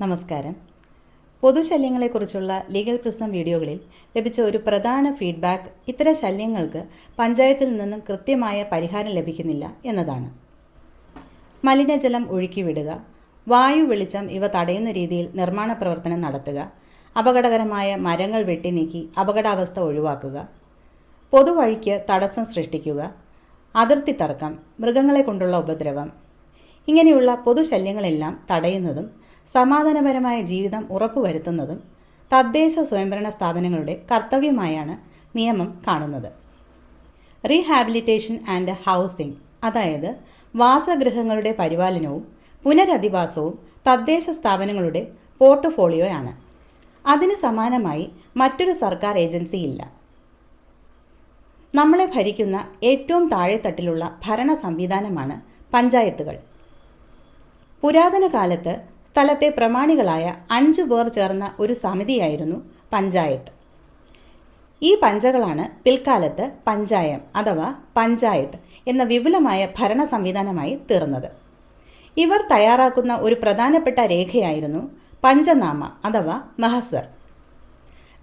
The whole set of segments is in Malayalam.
നമസ്കാരം. പൊതുശല്യങ്ങളെക്കുറിച്ചുള്ള ലീഗൽ പ്രിസം വീഡിയോകളിൽ ലഭിച്ച ഒരു പ്രധാന ഫീഡ്ബാക്ക് ഇത്തരം ശല്യങ്ങൾക്ക് പഞ്ചായത്തിൽ നിന്നും കൃത്യമായ പരിഹാരം ലഭിക്കുന്നില്ല എന്നതാണ്. മലിനജലം ഒഴുക്കിവിടുക വായു വെളിച്ചം ഇവ തടയുന്ന രീതിയിൽ നിർമ്മാണ പ്രവർത്തനം നടത്തുക അപകടകരമായ മരങ്ങൾ വെട്ടിനീക്കി അപകടാവസ്ഥ ഒഴിവാക്കുക പൊതുവഴിക്ക് തടസ്സം സൃഷ്ടിക്കുക അതിർത്തി തർക്കം മൃഗങ്ങളെ കൊണ്ടുള്ള ഉപദ്രവം ഇങ്ങനെയുള്ള പൊതുശല്യങ്ങളെല്ലാം തടയുന്നതും സമാധാനപരമായ ജീവിതം ഉറപ്പുവരുത്തുന്നതും തദ്ദേശ സ്വയംഭരണ സ്ഥാപനങ്ങളുടെ കർത്തവ്യമായാണ് നിയമം കാണുന്നത്. റീഹാബിലിറ്റേഷൻ ആൻഡ് ഹൗസിംഗ് അതായത് വാസഗൃഹങ്ങളുടെ പരിപാലനവും പുനരധിവാസവും തദ്ദേശ സ്ഥാപനങ്ങളുടെ പോർട്ട്ഫോളിയോയാണ്. അതിന് സമാനമായി മറ്റൊരു സർക്കാർ ഏജൻസിയില്ല. നമ്മളെ ഭരിക്കുന്ന ഏറ്റവും താഴെത്തട്ടിലുള്ള ഭരണ സംവിധാനമാണ് പഞ്ചായത്തുകൾ. പുരാതന കാലത്ത് സ്ഥലത്തെ പ്രമാണികളായ അഞ്ചു പേർ ചേർന്ന ഒരു സമിതിയായിരുന്നു പഞ്ചായത്ത്. ഈ പഞ്ചകളാണ് പിൽക്കാലത്ത് പഞ്ചായം അഥവാ പഞ്ചായത്ത് എന്ന വിപുലമായ ഭരണ സംവിധാനമായി തീർന്നത്. ഇവർ തയ്യാറാക്കുന്ന ഒരു പ്രധാനപ്പെട്ട രേഖയായിരുന്നു പഞ്ചനാമ അഥവാ മഹസർ.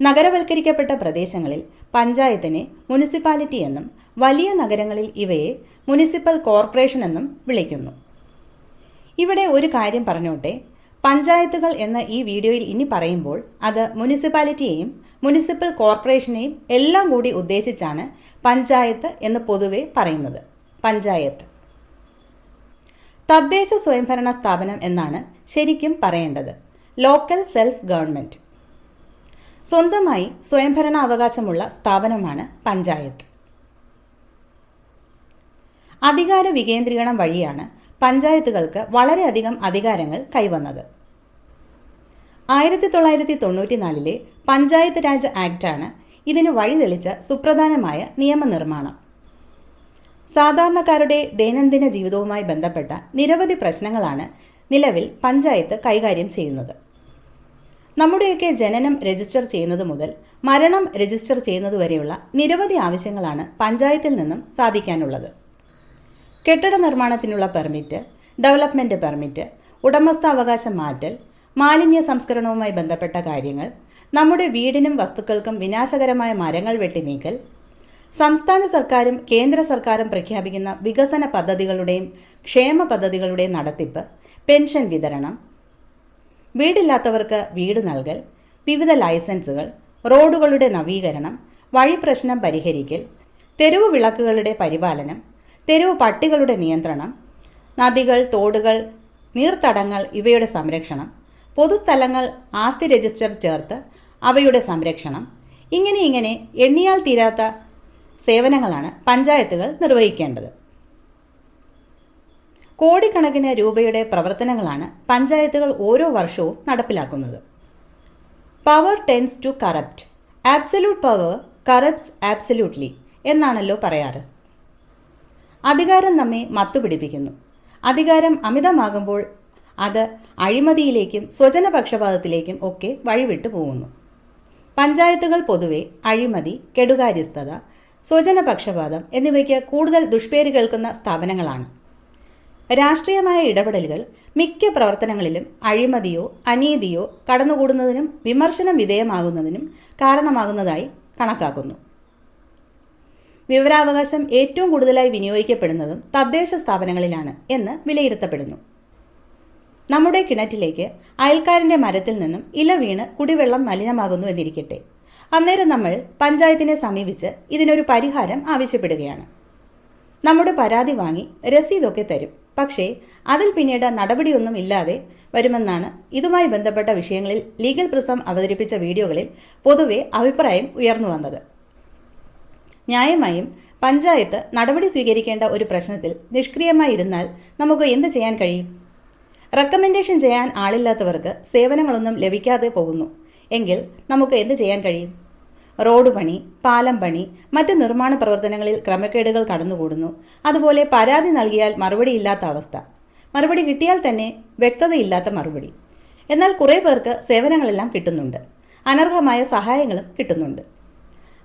നഗരവൽക്കരിക്കപ്പെട്ട പ്രദേശങ്ങളിൽ പഞ്ചായത്തിനെ മുനിസിപ്പാലിറ്റി എന്നും വലിയ നഗരങ്ങളിൽ ഇവയെ മുനിസിപ്പൽ കോർപ്പറേഷൻ എന്നും വിളിക്കുന്നു. ഇവിടെ ഒരു കാര്യം പറഞ്ഞോട്ടെ? പഞ്ചായത്തുകൾ എന്ന ഈ വീഡിയോയിൽ ഇനി പറയുമ്പോൾ അത് മുനിസിപ്പാലിറ്റിയെയും മുനിസിപ്പൽ കോർപ്പറേഷനെയും എല്ലാം കൂടി ഉദ്ദേശിച്ചാണ് പഞ്ചായത്ത് എന്ന് പൊതുവെ പറയുന്നത്. പഞ്ചായത്ത്. തദ്ദേശ സ്വയംഭരണ സ്ഥാപനം എന്നാണ് ശരിക്കും പറയേണ്ടത്. ലോക്കൽ സെൽഫ് ഗവൺമെന്റ് സ്വന്തമായി സ്വയംഭരണ അവകാശമുള്ള സ്ഥാപനമാണ് പഞ്ചായത്ത്. അധികാര വികേന്ദ്രീകരണം വഴിയാണ് പഞ്ചായത്തുകൾക്ക് വളരെയധികം അധികാരങ്ങൾ കൈവന്നത്. ആയിരത്തി തൊള്ളായിരത്തി തൊണ്ണൂറ്റിനാലിലെ പഞ്ചായത്ത് രാജ് ആക്ടാണ് ഇതിന് വഴിതെളിച്ച സുപ്രധാനമായ നിയമനിർമ്മാണം. സാധാരണക്കാരുടെ ദൈനംദിന ജീവിതവുമായി ബന്ധപ്പെട്ട നിരവധി പ്രശ്നങ്ങളാണ് നിലവിൽ പഞ്ചായത്ത് കൈകാര്യം ചെയ്യുന്നത്. നമ്മുടെയൊക്കെ ജനനം രജിസ്റ്റർ ചെയ്യുന്നത് മുതൽ മരണം രജിസ്റ്റർ ചെയ്യുന്നതുവരെയുള്ള നിരവധി ആവശ്യങ്ങളാണ് പഞ്ചായത്തിൽ നിന്നും സാധിക്കാനുള്ളത്. കെട്ടിട നിർമ്മാണത്തിനുള്ള പെർമിറ്റ് ഡെവലപ്മെന്റ് പെർമിറ്റ് ഉടമസ്ഥാവകാശം മാറ്റൽ മാലിന്യ സംസ്കരണവുമായി ബന്ധപ്പെട്ട കാര്യങ്ങൾ നമ്മുടെ വീടിനും വസ്തുക്കൾക്കും വിനാശകരമായ മരങ്ങൾ വെട്ടി നീക്കൽ സംസ്ഥാന സർക്കാരും കേന്ദ്ര സർക്കാരും പ്രഖ്യാപിക്കുന്ന വികസന പദ്ധതികളുടെയും ക്ഷേമ പദ്ധതികളുടെയും നടത്തിപ്പ് പെൻഷൻ വിതരണം വീടില്ലാത്തവർക്ക് വീട് നൽകൽ വിവിധ ലൈസൻസുകൾ റോഡുകളുടെ നവീകരണം വഴി പ്രശ്നം പരിഹരിക്കൽ തെരുവ് വിളക്കുകളുടെ പരിപാലനം തെരുവ് പട്ടികളുടെ നിയന്ത്രണം നദികൾ തോടുകൾ നീർത്തടങ്ങൾ ഇവയുടെ സംരക്ഷണം പൊതുസ്ഥലങ്ങൾ ആസ്തി രജിസ്റ്റർ ചേർത്ത് അവയുടെ സംരക്ഷണം ഇങ്ങനെ ഇങ്ങനെ എണ്ണിയാൽ തീരാത്ത സേവനങ്ങളാണ് പഞ്ചായത്തുകൾ നിർവഹിക്കേണ്ടത്. കോടിക്കണക്കിന് രൂപയുടെ പ്രവർത്തനങ്ങളാണ് പഞ്ചായത്തുകൾ ഓരോ വർഷവും നടപ്പിലാക്കുന്നത്. Power tends to corrupt absolute power corrupts absolutely എന്നാണല്ലോ പറയാറ്. അധികാരം നമ്മെ മത്തുപിടിപ്പിക്കുന്നു അധികാരം അമിതമാകുമ്പോൾ അത് അഴിമതിയിലേക്കും സ്വജനപക്ഷപാതത്തിലേക്കും ഒക്കെ വഴിവിട്ടു പോകുന്നു. പഞ്ചായത്തുകൾ പൊതുവെ അഴിമതി കെടുകാര്യസ്ഥത സ്വജനപക്ഷപാതം എന്നിവയ്ക്ക് കൂടുതൽ ദുഷ്പേര് കേൾക്കുന്ന സ്ഥാപനങ്ങളാണ്. രാഷ്ട്രീയമായ ഇടപെടലുകൾ മിക്ക പ്രവർത്തനങ്ങളിലും അഴിമതിയോ അനീതിയോ കടന്നുകൂടുന്നതിനും വിമർശനം വിധേയമാകുന്നതിനും കാരണമാകുന്നതായി കണക്കാക്കുന്നു. വിവരാവകാശം ഏറ്റവും കൂടുതലായി വിനിയോഗിക്കപ്പെടുന്നതും തദ്ദേശ സ്ഥാപനങ്ങളിലാണ് എന്ന് വിലയിരുത്തപ്പെടുന്നു. നമ്മുടെ കിണറ്റിലേക്ക് അയൽക്കാരന്റെ മരത്തിൽ നിന്നും ഇല വീണ് കുടിവെള്ളം മലിനമാകുന്നു എന്നിരിക്കട്ടെ. അന്നേരം നമ്മൾ പഞ്ചായത്തിനെ സമീപിച്ച് ഇതിനൊരു പരിഹാരം ആവശ്യപ്പെടുകയാണ്. നമ്മുടെ പരാതി വാങ്ങി രസീതൊക്കെ തരും. പക്ഷേ അതിൽ പിന്നീട് നടപടിയൊന്നും ഇല്ലാതെ വരുമെന്നാണ് ഇതുമായി ബന്ധപ്പെട്ട വിഷയങ്ങളിൽ ലീഗൽ പ്രിസം അവതരിപ്പിച്ച വീഡിയോകളിൽ പൊതുവെ അഭിപ്രായം ഉയർന്നു വന്നത്. ന്യായമായും പഞ്ചായത്ത് നടപടി സ്വീകരിക്കേണ്ട ഒരു പ്രശ്നത്തിൽ നിഷ്ക്രിയമായി ഇരുന്നാൽ നമുക്ക് എന്ത് ചെയ്യാൻ കഴിയും? റെക്കമെൻഡേഷൻ ചെയ്യാൻ ആളില്ലാത്തവർക്ക് സേവനങ്ങളൊന്നും ലഭിക്കാതെ പോകുന്നു. എങ്കിൽ നമുക്ക് എന്ത് ചെയ്യാൻ കഴിയും? റോഡ് പണി പാലം പണി മറ്റ് നിർമ്മാണ പ്രവർത്തനങ്ങളിൽ ക്രമക്കേടുകൾ കടന്നുകൂടുന്നു. അതുപോലെ പരാതി നൽകിയാൽ മറുപടിയില്ലാത്ത അവസ്ഥ. മറുപടി കിട്ടിയാൽ തന്നെ വ്യക്തതയില്ലാത്ത മറുപടി. എന്നാൽ കുറേ പേർക്ക് സേവനങ്ങളെല്ലാം കിട്ടുന്നുണ്ട്. അനർഹമായ സഹായങ്ങളും കിട്ടുന്നുണ്ട്.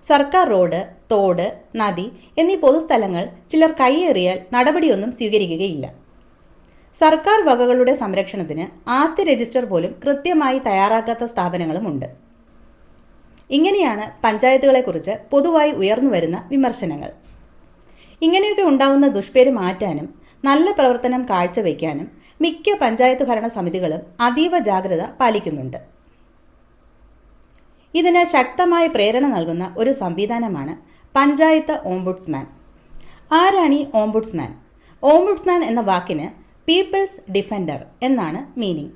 സർക്കാർ റോഡ് തോട് നദി എന്നീ പൊതുസ്ഥലങ്ങൾ ചിലർ കൈയേറിയാൽ നടപടിയൊന്നും സ്വീകരിക്കുകയില്ല. സർക്കാർ വകകളുടെ സംരക്ഷണത്തിന് ആസ്തി രജിസ്റ്റർ പോലും കൃത്യമായി തയ്യാറാക്കാത്ത സ്ഥാപനങ്ങളുമുണ്ട് ഇങ്ങനെയാണ് പഞ്ചായത്തുകളെക്കുറിച്ച് പൊതുവായി ഉയർന്നു വരുന്ന വിമർശനങ്ങൾ. ഇങ്ങനെയൊക്കെ ഉണ്ടാകുന്ന ദുഷ്പേര് മാറ്റാനും നല്ല പ്രവർത്തനം കാഴ്ചവെക്കാനും മിക്ക പഞ്ചായത്ത് ഭരണ സമിതികളും അതീവ ജാഗ്രത പാലിക്കുന്നുണ്ട്. ഇതിന് ശക്തമായ പ്രേരണ നൽകുന്ന ഒരു സംവിധാനമാണ് പഞ്ചായത്ത് ഓംബുഡ്സ്മാൻ. ആരാണ് ഈ ഓംബുഡ്സ്മാൻ? ഓംബുഡ്സ്മാൻ എന്ന വാക്കിന് പീപ്പിൾസ് ഡിഫൻഡർ എന്നാണ് മീനിങ്.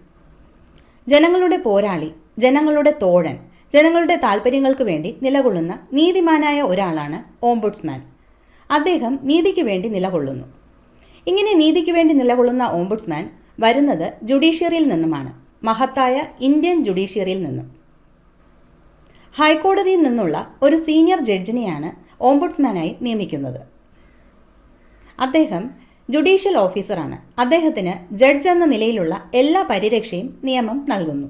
ജനങ്ങളുടെ പോരാളി ജനങ്ങളുടെ തോഴൻ ജനങ്ങളുടെ താല്പര്യങ്ങൾക്ക് വേണ്ടി നിലകൊള്ളുന്ന നീതിമാനായ ഒരാളാണ് ഓംബുഡ്സ്മാൻ. അദ്ദേഹം നീതിക്ക് വേണ്ടി നിലകൊള്ളുന്നു. ഇങ്ങനെ നീതിക്ക് വേണ്ടി നിലകൊള്ളുന്ന ഓംബുഡ്സ്മാൻ വരുന്നത് ജുഡീഷ്യറിയിൽ നിന്നുമാണ്. മഹത്തായ ഇന്ത്യൻ ജുഡീഷ്യറിയിൽ നിന്നും. ഹൈക്കോടതിയിൽ നിന്നുള്ള ഒരു സീനിയർ ജഡ്ജിനെയാണ് ഓംബുഡ്സ്മാനായി നിയമിക്കുന്നത്. അദ്ദേഹം ജുഡീഷ്യൽ ഓഫീസറാണ്. അദ്ദേഹത്തിന് ജഡ്ജ് എന്ന നിലയിലുള്ള എല്ലാ പരിരക്ഷയും നിയമം നൽകുന്നു.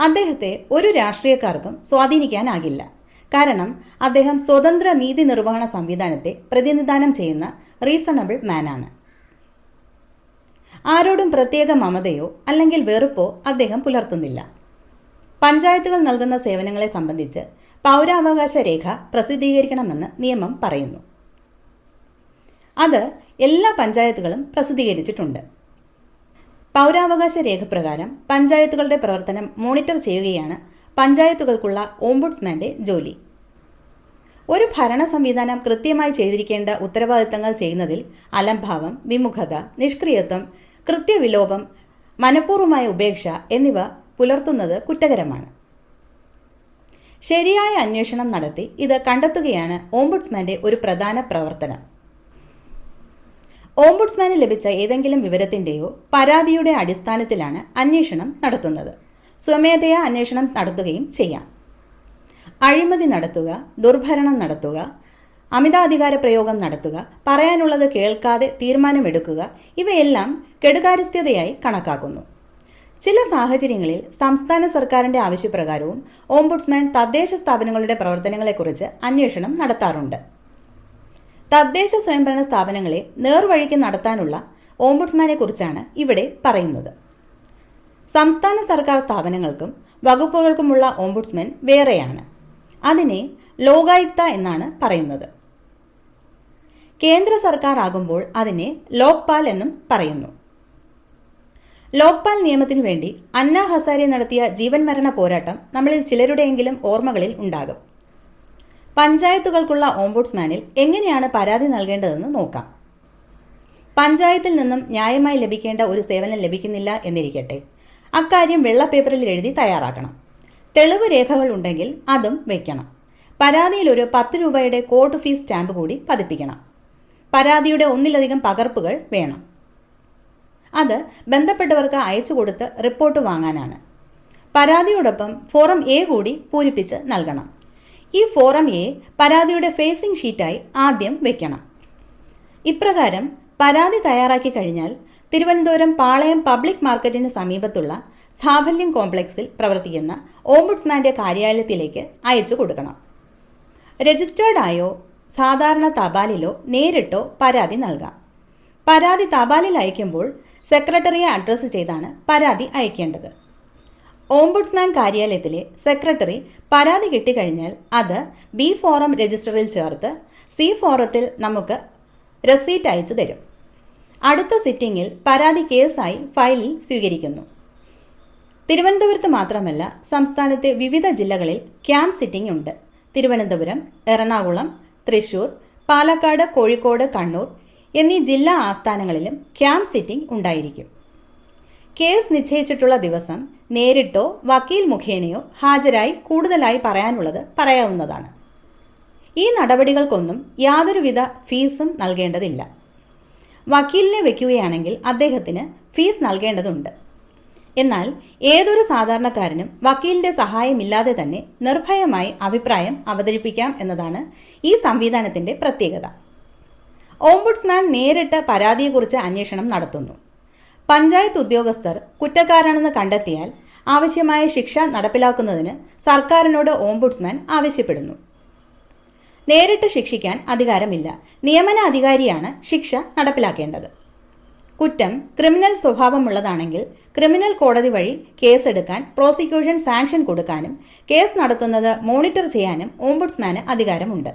അദ്ദേഹത്തെ ഒരു രാഷ്ട്രീയക്കാർക്കും സ്വാധീനിക്കാനാകില്ല. കാരണം അദ്ദേഹം സ്വതന്ത്ര നീതി നിർവഹണ സംവിധാനത്തെ പ്രതിനിധാനം ചെയ്യുന്ന റീസണബിൾ മാനാണ്. ആരോടും പ്രത്യേക മമതയോ അല്ലെങ്കിൽ വെറുപ്പോ അദ്ദേഹം പുലർത്തുന്നില്ല. പഞ്ചായത്തുകൾ നൽകുന്ന സേവനങ്ങളെ സംബന്ധിച്ച് പൗരാവകാശ രേഖ പ്രസിദ്ധീകരിക്കണമെന്ന് നിയമം പറയുന്നു. അത് എല്ലാ പഞ്ചായത്തുകളും പ്രസിദ്ധീകരിച്ചിട്ടുണ്ട്. പൗരാവകാശ രേഖ പ്രകാരം പഞ്ചായത്തുകളുടെ പ്രവർത്തനം മോണിറ്റർ ചെയ്യുകയാണ് പഞ്ചായത്തുകൾക്കുള്ള ഓംബുഡ്സ്മാന്റെ ജോലി. ഒരു ഭരണ സംവിധാനം കൃത്യമായി ചെയ്തിരിക്കേണ്ട ഉത്തരവാദിത്തങ്ങൾ ചെയ്യുന്നതിൽ അലംഭാവം വിമുഖത നിഷ്ക്രിയത്വം കൃത്യവിലോപം മനഃപൂർവമായ ഉപേക്ഷ എന്നിവ പുലർത്തുന്നത് കുറ്റകരമാണ്. ശരിയായ അന്വേഷണം നടത്തി ഇത് കണ്ടെത്തുകയാണ് ഓംബുഡ്സ്മാന്റെ ഒരു പ്രധാന പ്രവർത്തനം. ഓംബുഡ്സ്മാന് ലഭിച്ച ഏതെങ്കിലും വിവരത്തിന്റെയോ പരാതിയുടെ അടിസ്ഥാനത്തിലാണ് അന്വേഷണം നടത്തുന്നത്. സ്വമേധയാ അന്വേഷണം നടത്തുകയും ചെയ്യാം. അഴിമതി നടത്തുക ദുർഭരണം നടത്തുക അമിതാധികാര പ്രയോഗം നടത്തുക പറയാനുള്ളത് കേൾക്കാതെ തീരുമാനമെടുക്കുക ഇവയെല്ലാം കെടുകാര്യസ്ഥതയായി കണക്കാക്കുന്നു. ചില സാഹചര്യങ്ങളിൽ സംസ്ഥാന സർക്കാരിന്റെ ആവശ്യപ്രകാരവും ഓംബുഡ്സ്മാൻ തദ്ദേശ സ്ഥാപനങ്ങളുടെ പ്രവർത്തനങ്ങളെക്കുറിച്ച് അന്വേഷണം നടത്താറുണ്ട്. തദ്ദേശ സ്വയംഭരണ സ്ഥാപനങ്ങളെ നേർവഴിക്ക് നടത്താനുള്ള ഓംബുഡ്സ്മാനെ കുറിച്ചാണ് ഇവിടെ പറയുന്നത്. സംസ്ഥാന സർക്കാർ സ്ഥാപനങ്ങൾക്കും വകുപ്പുകൾക്കുമുള്ള ഓംബുഡ്സ്മാൻ വേറെയാണ്. അതിനെ ലോകായുക്ത എന്നാണ് പറയുന്നത്. കേന്ദ്ര സർക്കാർ ആകുമ്പോൾ അതിനെ ലോക്പാൽ എന്നും പറയുന്നു. ലോക്പാൽ നിയമത്തിനു വേണ്ടി അന്ന ഹസാരെ നടത്തിയ ജീവൻ മരണ പോരാട്ടം നമ്മളിൽ ചിലരുടെയെങ്കിലും ഓർമ്മകളിൽ ഉണ്ടാകും. പഞ്ചായത്തുകൾക്കുള്ള ഓംബുഡ്സ്മാനിൽ എങ്ങനെയാണ് പരാതി നൽകേണ്ടതെന്ന് നോക്കാം. പഞ്ചായത്തിൽ നിന്നും ന്യായമായി ലഭിക്കേണ്ട ഒരു സേവനം ലഭിക്കുന്നില്ല എന്നിരിക്കട്ടെ. അക്കാര്യം വെള്ള പേപ്പറിൽ എഴുതി തയ്യാറാക്കണം. തെളിവ് രേഖകൾ ഉണ്ടെങ്കിൽ അതും വയ്ക്കണം പരാതിയിൽ ഒരു പത്ത് രൂപയുടെ കോർട്ട് ഫീസ് സ്റ്റാമ്പ് കൂടി പതിപ്പിക്കണം. പരാതിയുടെ ഒന്നിലധികം പകർപ്പുകൾ വേണം. അത് ബന്ധപ്പെട്ടവർക്ക് അയച്ചു കൊടുത്ത് റിപ്പോർട്ട് വാങ്ങാനാണ്. പരാതിയോടൊപ്പം ഫോറം എ കൂടി പൂരിപ്പിച്ച് നൽകണം. ഈ ഫോറം എ പരാതിയുടെ ഫേസിംഗ് ഷീറ്റായി ആദ്യം വെക്കണം. ഇപ്രകാരം പരാതി തയ്യാറാക്കി കഴിഞ്ഞാൽ തിരുവനന്തപുരം പാളയം പബ്ലിക് മാർക്കറ്റിന് സമീപത്തുള്ള സാഫല്യം കോംപ്ലക്സിൽ പ്രവർത്തിക്കുന്ന ഓംബുഡ്സ്മാന്റെ കാര്യാലയത്തിലേക്ക് അയച്ചു കൊടുക്കണം. രജിസ്റ്റേർഡ് ആയോ സാധാരണ തപാലിലോ നേരിട്ടോ പരാതി നൽകാം. പരാതി തപാലിൽ അയക്കുമ്പോൾ സെക്രട്ടറിയെ അഡ്രസ്സ് ചെയ്താണ് പരാതി അയക്കേണ്ടത്. ഓംബുഡ്സ്മാൻ കാര്യാലയത്തിലെ സെക്രട്ടറി പരാതി കിട്ടിക്കഴിഞ്ഞാൽ അത് ബി ഫോറം രജിസ്റ്ററിൽ ചേർത്ത് സി ഫോറത്തിൽ നമുക്ക് റെസീറ്റ് അയച്ചു തരും. അടുത്ത സിറ്റിംഗിൽ പരാതി കേസായി ഫയലിൽ സ്വീകരിക്കുന്നു. തിരുവനന്തപുരത്ത് മാത്രമല്ല സംസ്ഥാനത്തെ വിവിധ ജില്ലകളിൽ ക്യാമ്പ് സിറ്റിംഗ് ഉണ്ട്. തിരുവനന്തപുരം എറണാകുളം തൃശൂർ പാലക്കാട് കോഴിക്കോട് കണ്ണൂർ എന്നീ ജില്ലാ ആസ്ഥാനങ്ങളിലും ക്യാമ്പ് സിറ്റിംഗ് ഉണ്ടായിരിക്കും. കേസ് നിശ്ചയിച്ചിട്ടുള്ള ദിവസം നേരിട്ടോ വക്കീൽ മുഖേനയോ ഹാജരായി കൂടുതലായി പറയാനുള്ളത് പറയാവുന്നതാണ്. ഈ നടപടികൾക്കൊന്നും യാതൊരുവിധ ഫീസും നൽകേണ്ടതില്ല. വക്കീലിനെ വയ്ക്കുകയാണെങ്കിൽ അദ്ദേഹത്തിന് ഫീസ് നൽകേണ്ടതുണ്ട്. എന്നാൽ ഏതൊരു സാധാരണക്കാരനും വക്കീലിന്റെ സഹായമില്ലാതെ തന്നെ നിർഭയമായി അഭിപ്രായം അവതരിപ്പിക്കാം എന്നതാണ് ഈ സംവിധാനത്തിന്റെ പ്രത്യേകത. ഓംബുഡ്സ്മാൻ നേരിട്ട് പരാതിയെക്കുറിച്ച് അന്വേഷണം നടത്തുന്നു. പഞ്ചായത്ത് ഉദ്യോഗസ്ഥർ കുറ്റക്കാരാണെന്ന് കണ്ടെത്തിയാൽ ആവശ്യമായ ശിക്ഷ നടപ്പിലാക്കുന്നതിന് സർക്കാരിനോട് ഓംബുഡ്സ്മാൻ ആവശ്യപ്പെടുന്നു. നേരിട്ട് ശിക്ഷിക്കാൻ അധികാരമില്ല. നിയമന അധികാരിയാണ് ശിക്ഷ നടപ്പിലാക്കേണ്ടത്. കുറ്റം ക്രിമിനൽ സ്വഭാവമുള്ളതാണെങ്കിൽ ക്രിമിനൽ കോടതി വഴി കേസെടുക്കാൻ പ്രോസിക്യൂഷൻ സാങ്ഷൻ കൊടുക്കാനും കേസ് നടത്തുന്നത് മോണിറ്റർ ചെയ്യാനും ഓംബുഡ്സ്മാന് അധികാരമുണ്ട്.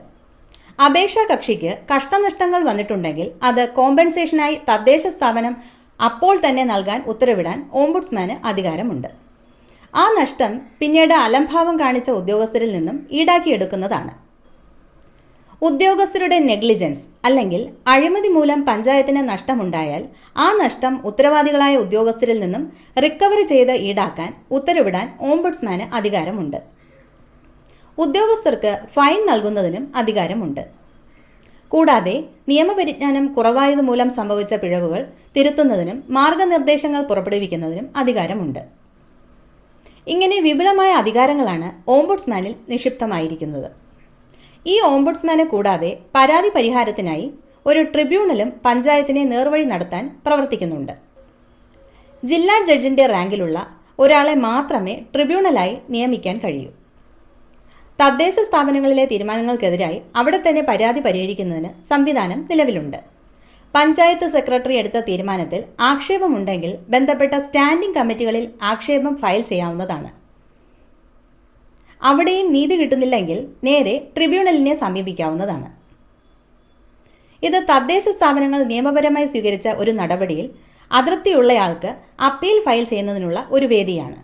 അപേക്ഷാ കക്ഷിക്ക് കഷ്ടനഷ്ടങ്ങൾ വന്നിട്ടുണ്ടെങ്കിൽ അത് കോമ്പൻസേഷനായി തദ്ദേശ സ്ഥാപനം അപ്പോൾ തന്നെ നൽകാൻ ഉത്തരവിടാൻ ഓംബുഡ്സ്മാന് അധികാരമുണ്ട്. ആ നഷ്ടം പിന്നീട് അലംഭാവം കാണിച്ച ഉദ്യോഗസ്ഥരിൽ നിന്നും ഈടാക്കിയെടുക്കുന്നതാണ്. ഉദ്യോഗസ്ഥരുടെ നെഗ്ലിജൻസ് അല്ലെങ്കിൽ അഴിമതി മൂലം പഞ്ചായത്തിന് നഷ്ടമുണ്ടായാൽ ആ നഷ്ടം ഉത്തരവാദികളായ ഉദ്യോഗസ്ഥരിൽ നിന്നും റിക്കവറി ചെയ്ത് ഈടാക്കാൻ ഉത്തരവിടാൻ ഓംബുഡ്സ്മാന് അധികാരമുണ്ട്. ഉദ്യോഗസ്ഥർക്ക് ഫൈൻ നൽകുന്നതിനും അധികാരമുണ്ട്. കൂടാതെ നിയമപരിജ്ഞാനം കുറവായതുമൂലം സംഭവിച്ച പിഴവുകൾ തിരുത്തുന്നതിനും മാർഗനിർദ്ദേശങ്ങൾ പുറപ്പെടുവിക്കുന്നതിനും അധികാരമുണ്ട്. ഇങ്ങനെ വിപുലമായ അധികാരങ്ങളാണ് ഓംബുഡ്സ്മാനിൽ നിക്ഷിപ്തമായിരിക്കുന്നത്. ഈ ഓംബുഡ്സ്മാനെ കൂടാതെ പരാതി പരിഹാരത്തിനായി ഒരു ട്രിബ്യൂണലും പഞ്ചായത്തിനെ നേർവഴി നടത്താൻ പ്രവർത്തിക്കുന്നുണ്ട്. ജില്ലാ ജഡ്ജിന്റെ റാങ്കിലുള്ള ഒരാളെ മാത്രമേ ട്രിബ്യൂണലായി നിയമിക്കാൻ കഴിയൂ. തദ്ദേശ സ്ഥാപനങ്ങളിലെ തീരുമാനങ്ങൾക്കെതിരായി അവിടെ തന്നെ പരാതി പരിഹരിക്കുന്നതിന് സംവിധാനം നിലവിലുണ്ട്. പഞ്ചായത്ത് സെക്രട്ടറി എടുത്ത തീരുമാനത്തിൽ ആക്ഷേപമുണ്ടെങ്കിൽ ബന്ധപ്പെട്ട സ്റ്റാൻഡിംഗ് കമ്മിറ്റികളിൽ ആക്ഷേപം ഫയൽ ചെയ്യാവുന്നതാണ്. അവിടെയും നീതി കിട്ടുന്നില്ലെങ്കിൽ നേരെ ട്രിബ്യൂണലിനെ സമീപിക്കാവുന്നതാണ്. ഇത് തദ്ദേശ സ്ഥാപനങ്ങൾ നിയമപരമായി സ്വീകരിച്ച ഒരു നടപടിയിൽ അതൃപ്തിയുള്ളയാൾക്ക് അപ്പീൽ ഫയൽ ചെയ്യുന്നതിനുള്ള ഒരു വേദിയാണ്.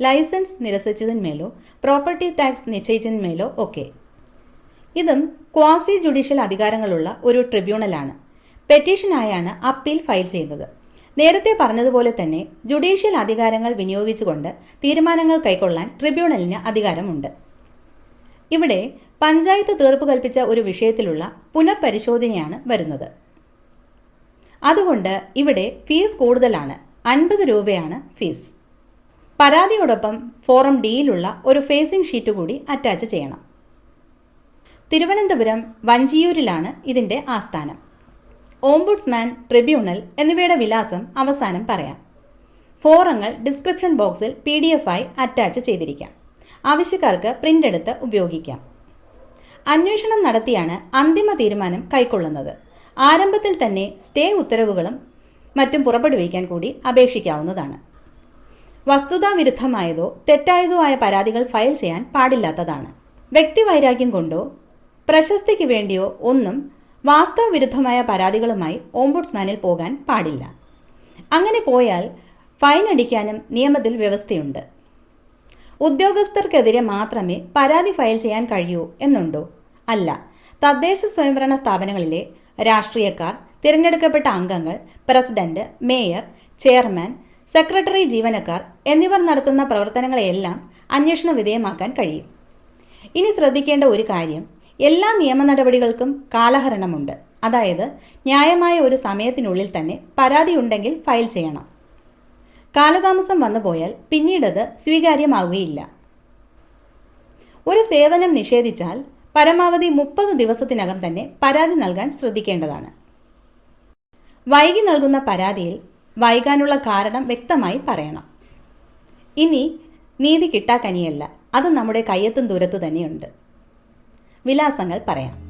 ലൈസൻസ് നിരസിച്ചതിന്മേലോ പ്രോപ്പർട്ടി ടാക്സ് നിശ്ചയിച്ചതിന്മേലോ ഒക്കെ. ഇതും ക്വാസി ജുഡീഷ്യൽ അധികാരങ്ങളുള്ള ഒരു ട്രിബ്യൂണലാണ്. പെറ്റീഷനായാണ് അപ്പീൽ ഫയൽ ചെയ്യുന്നത്. നേരത്തെ പറഞ്ഞതുപോലെ തന്നെ ജുഡീഷ്യൽ അധികാരങ്ങൾ വിനിയോഗിച്ചുകൊണ്ട് തീരുമാനങ്ങൾ കൈക്കൊള്ളാൻ ട്രിബ്യൂണലിന് അധികാരമുണ്ട്. ഇവിടെ പഞ്ചായത്ത് തീർപ്പ് കൽപ്പിച്ച ഒരു വിഷയത്തിലുള്ള പുനഃപരിശോധനയാണ് വരുന്നത്. അതുകൊണ്ട് ഇവിടെ ഫീസ് കൂടുതലാണ്. അൻപത് രൂപയാണ് ഫീസ്. പരാതിയോടൊപ്പം ഫോറം ഡിയിലുള്ള ഒരു ഫേസിംഗ് ഷീറ്റ് കൂടി അറ്റാച്ച് ചെയ്യണം. തിരുവനന്തപുരം വഞ്ചിയൂരിലാണ് ഇതിന്റെ ആസ്ഥാനം. ഓംബുഡ്സ്മാൻ ട്രിബ്യൂണൽ എന്നിവയുടെ വിലാസം അവസാനം പറയാം. ഫോറങ്ങൾ ഡിസ്ക്രിപ്ഷൻ ബോക്സിൽ പി ഡി എഫ് ആയി അറ്റാച്ച് ചെയ്തിരിക്കാം. ആവശ്യക്കാർക്ക് പ്രിന്റ് എടുത്ത് ഉപയോഗിക്കാം. അന്വേഷണം നടത്തിയാണ് അന്തിമ തീരുമാനം കൈക്കൊള്ളുന്നത്. ആരംഭത്തിൽ തന്നെ സ്റ്റേ ഉത്തരവുകളും മറ്റും പുറപ്പെടുവിക്കാൻ കൂടി അപേക്ഷിക്കാവുന്നതാണ്. വസ്തുതാവിരുദ്ധമായതോ തെറ്റായതോ ആയ പരാതികൾ ഫയൽ ചെയ്യാൻ പാടില്ലാത്തതാണ്. വ്യക്തിവൈരാഗ്യം കൊണ്ടോ പ്രശസ്തിക്ക് വേണ്ടിയോ ഒന്നും വാസ്തവവിരുദ്ധമായ പരാതികളുമായി ഓംബുഡ്സ്മാനിൽ പോകാൻ പാടില്ല. അങ്ങനെ പോയാൽ ഫൈൻ അടിക്കാനും നിയമത്തിൽ വ്യവസ്ഥയുണ്ട്. ഉദ്യോഗസ്ഥർക്കെതിരെ മാത്രമേ പരാതി ഫയൽ ചെയ്യാൻ കഴിയൂ എന്നുണ്ടോ? അല്ല. തദ്ദേശ സ്വയംഭരണ സ്ഥാപനങ്ങളിലെ രാഷ്ട്രീയക്കാർ തിരഞ്ഞെടുക്കപ്പെട്ട അംഗങ്ങൾ പ്രസിഡന്റ് മേയർ ചെയർമാൻ സെക്രട്ടറി ജീവനക്കാർ എന്നിവർ നടത്തുന്ന പ്രവർത്തനങ്ങളെയെല്ലാം അന്വേഷണ വിധേയമാക്കാൻ കഴിയും. ഇനി ശ്രദ്ധിക്കേണ്ട ഒരു കാര്യം എല്ലാ നിയമ നടപടികൾക്കും കാലഹരണമുണ്ട്. അതായത് ന്യായമായ ഒരു സമയത്തിനുള്ളിൽ തന്നെ പരാതി ഉണ്ടെങ്കിൽ ഫയൽ ചെയ്യണം. കാലതാമസം വന്നു പോയാൽ പിന്നീടത് സ്വീകാര്യമാവുകയില്ല. ഒരു സേവനം നിഷേധിച്ചാൽ പരമാവധി മുപ്പത് ദിവസത്തിനകം തന്നെ പരാതി നൽകാൻ ശ്രദ്ധിക്കേണ്ടതാണ്. വൈകി നൽകുന്ന പരാതിയിൽ വൈകാനുള്ള കാരണം വ്യക്തമായി പറയണം. ഇനി നീതി കിട്ടാക്കനിയല്ല. അത് നമ്മുടെ കയ്യത്തും ദൂരത്തു തന്നെയുണ്ട്. വിലാസങ്ങൾ പറയാം.